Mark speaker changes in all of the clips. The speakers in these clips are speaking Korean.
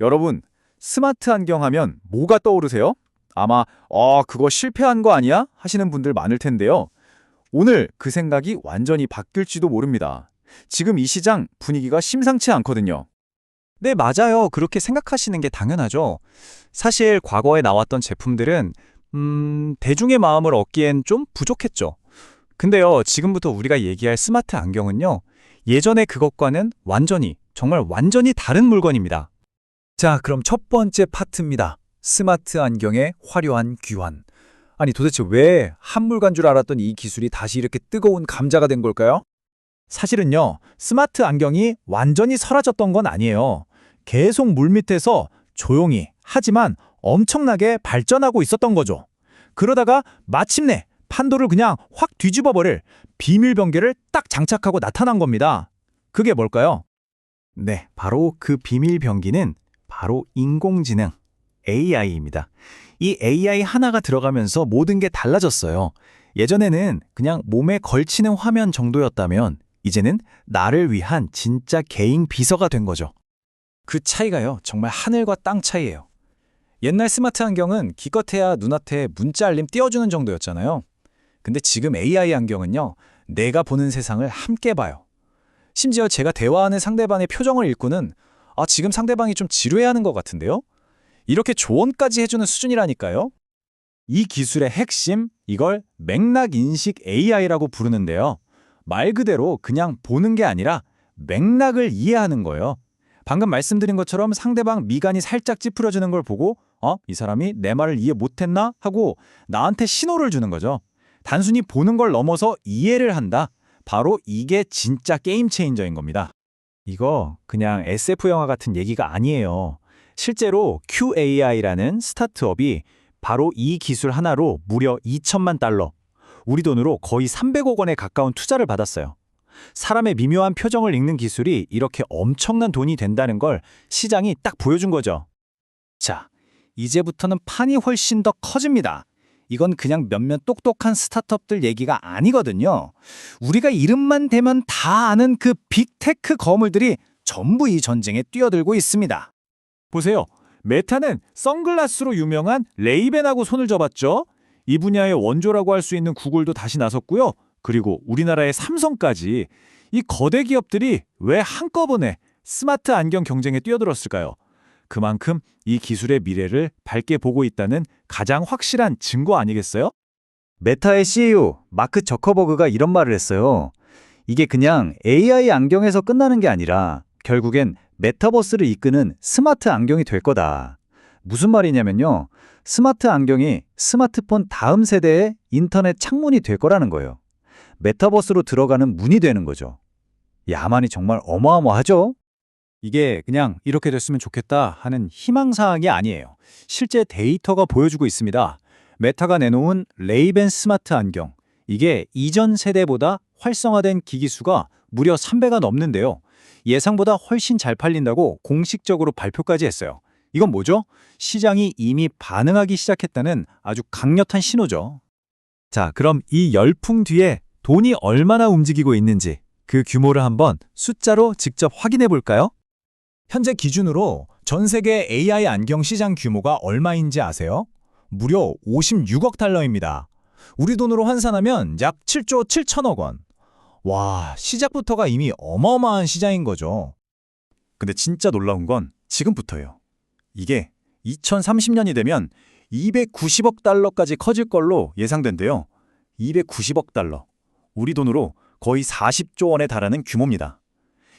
Speaker 1: 여러분, 스마트 안경 하면 뭐가 떠오르세요? 아마 어, 그거 실패한 거 아니야? 하시는 분들 많을 텐데요. 오늘 그 생각이 완전히 바뀔지도 모릅니다. 지금 이 시장 분위기가 심상치 않거든요.
Speaker 2: 네, 맞아요. 그렇게 생각하시는 게 당연하죠. 사실 과거에 나왔던 제품들은 음, 대중의 마음을 얻기엔 좀 부족했죠. 근데요, 지금부터 우리가 얘기할 스마트 안경은요. 예전의 그것과는 완전히, 정말 완전히 다른 물건입니다.
Speaker 3: 자, 그럼 첫 번째 파트입니다. 스마트 안경의 화려한 귀환. 아니 도대체 왜 한물간 줄 알았던 이 기술이 다시 이렇게 뜨거운 감자가 된 걸까요?
Speaker 1: 사실은요, 스마트 안경이 완전히 사라졌던 건 아니에요. 계속 물밑에서 조용히, 하지만 엄청나게 발전하고 있었던 거죠. 그러다가 마침내 판도를 그냥 확 뒤집어 버릴 비밀 병개를 딱 장착하고 나타난 겁니다. 그게 뭘까요?
Speaker 2: 네, 바로 그 비밀 병기는 바로 인공지능 AI입니다. 이 AI 하나가 들어가면서 모든 게 달라졌어요. 예전에는 그냥 몸에 걸치는 화면 정도였다면 이제는 나를 위한 진짜 개인 비서가 된 거죠.
Speaker 3: 그 차이가요. 정말 하늘과 땅 차이예요. 옛날 스마트 안경은 기껏해야 눈앞에 문자 알림 띄워주는 정도였잖아요. 근데 지금 AI 안경은요. 내가 보는 세상을 함께 봐요. 심지어 제가 대화하는 상대방의 표정을 읽고는 아, 지금 상대방이 좀 지루해하는 것 같은데요? 이렇게 조언까지 해주는 수준이라니까요. 이 기술의 핵심, 이걸 맥락 인식 AI라고 부르는데요. 말 그대로 그냥 보는 게 아니라 맥락을 이해하는 거예요. 방금 말씀드린 것처럼 상대방 미간이 살짝 찌푸려지는 걸 보고 어? 이 사람이 내 말을 이해 못했나? 하고 나한테 신호를 주는 거죠. 단순히 보는 걸 넘어서 이해를 한다. 바로 이게 진짜 게임 체인저인 겁니다. 이거 그냥 SF 영화 같은 얘기가 아니에요. 실제로 QAI라는 스타트업이 바로 이 기술 하나로 무려 2천만 달러, 우리 돈으로 거의 300억 원에 가까운 투자를 받았어요. 사람의 미묘한 표정을 읽는 기술이 이렇게 엄청난 돈이 된다는 걸 시장이 딱 보여준 거죠. 자, 이제부터는 판이 훨씬 더 커집니다. 이건 그냥 몇몇 똑똑한 스타트업들 얘기가 아니거든요. 우리가 이름만 대면 다 아는 그 빅테크 거물들이 전부 이 전쟁에 뛰어들고 있습니다. 보세요. 메타는 선글라스로 유명한 레이벤하고 손을 접었죠. 이 분야의 원조라고 할 수 있는 구글도 다시 나섰고요. 그리고 우리나라의 삼성까지 이 거대 기업들이 왜 한꺼번에 스마트 안경 경쟁에 뛰어들었을까요? 그만큼 이 기술의 미래를 밝게 보고 있다는 가장 확실한 증거 아니겠어요?
Speaker 2: 메타의 CEO 마크 저커버그가 이런 말을 했어요. 이게 그냥 AI 안경에서 끝나는 게 아니라 결국엔 메타버스를 이끄는 스마트 안경이 될 거다. 무슨 말이냐면요. 스마트 안경이 스마트폰 다음 세대의 인터넷 창문이 될 거라는 거예요. 메타버스로 들어가는 문이 되는 거죠. 야만이 정말 어마어마하죠? 이게 그냥 이렇게 됐으면 좋겠다 하는 희망사항이 아니에요. 실제 데이터가 보여주고 있습니다. 메타가 내놓은 레이벤 스마트 안경. 이게 이전 세대보다 활성화된 기기 수가 무려 3배가 넘는데요. 예상보다 훨씬 잘 팔린다고 공식적으로 발표까지 했어요. 이건 뭐죠? 시장이 이미 반응하기 시작했다는 아주 강력한 신호죠. 자, 그럼 이 열풍 뒤에 돈이 얼마나 움직이고 있는지 그 규모를 한번 숫자로 직접 확인해 볼까요?
Speaker 3: 현재 기준으로 전 세계 AI 안경 시장 규모가 얼마인지 아세요? 무려 56억 달러입니다. 우리 돈으로 환산하면 약 7조 7천억 원. 와, 시작부터가 이미 어마어마한 시장인 거죠.
Speaker 1: 근데 진짜 놀라운 건 지금부터예요. 이게 2030년이 되면 290억 달러까지 커질 걸로 예상된대요. 290억 달러. 우리 돈으로 거의 40조 원에 달하는 규모입니다.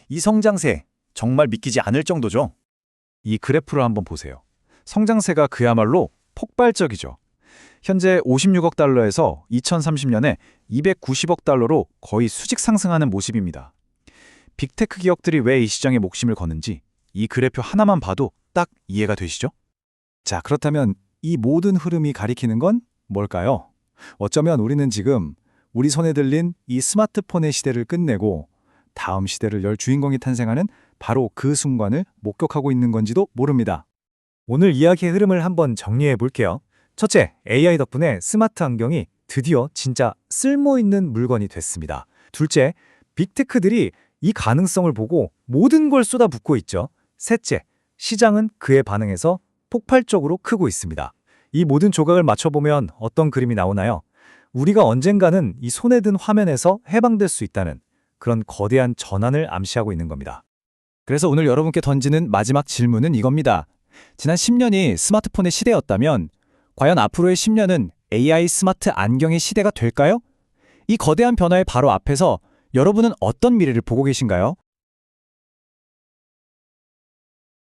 Speaker 1: 이 성장세 정말 믿기지 않을 정도죠. 이 그래프를 한번 보세요. 성장세가 그야말로 폭발적이죠. 현재 56억 달러에서 2030년에 290억 달러로 거의 수직 상승하는 모습입니다. 빅테크 기업들이 왜 이 시장에 목심을 거는지 이 그래프 하나만 봐도 딱 이해가 되시죠? 자, 그렇다면 이 모든 흐름이 가리키는 건 뭘까요? 어쩌면 우리는 지금 우리 손에 들린 이 스마트폰의 시대를 끝내고 다음 시대를 열 주인공이 탄생하는 바로 그 순간을 목격하고 있는 건지도 모릅니다. 오늘 이야기의 흐름을 한번 정리해 볼게요. 첫째, AI 덕분에 스마트 안경이 드디어 진짜 쓸모 있는 물건이 됐습니다. 둘째, 빅테크들이 이 가능성을 보고 모든 걸 쏟아붓고 있죠. 셋째,
Speaker 2: 시장은 그에 반응해서 폭발적으로 크고 있습니다. 이 모든 조각을 맞춰보면 어떤 그림이 나오나요? 우리가 언젠가는 이 손에 든 화면에서 해방될 수 있다는 그런 거대한 전환을 암시하고 있는 겁니다.
Speaker 3: 그래서 오늘 여러분께 던지는 마지막 질문은 이겁니다. 지난 10년이 스마트폰의 시대였다면 과연 앞으로의 10년은 AI 스마트 안경의 시대가 될까요? 이 거대한 변화의 바로 앞에서 여러분은 어떤 미래를 보고 계신가요?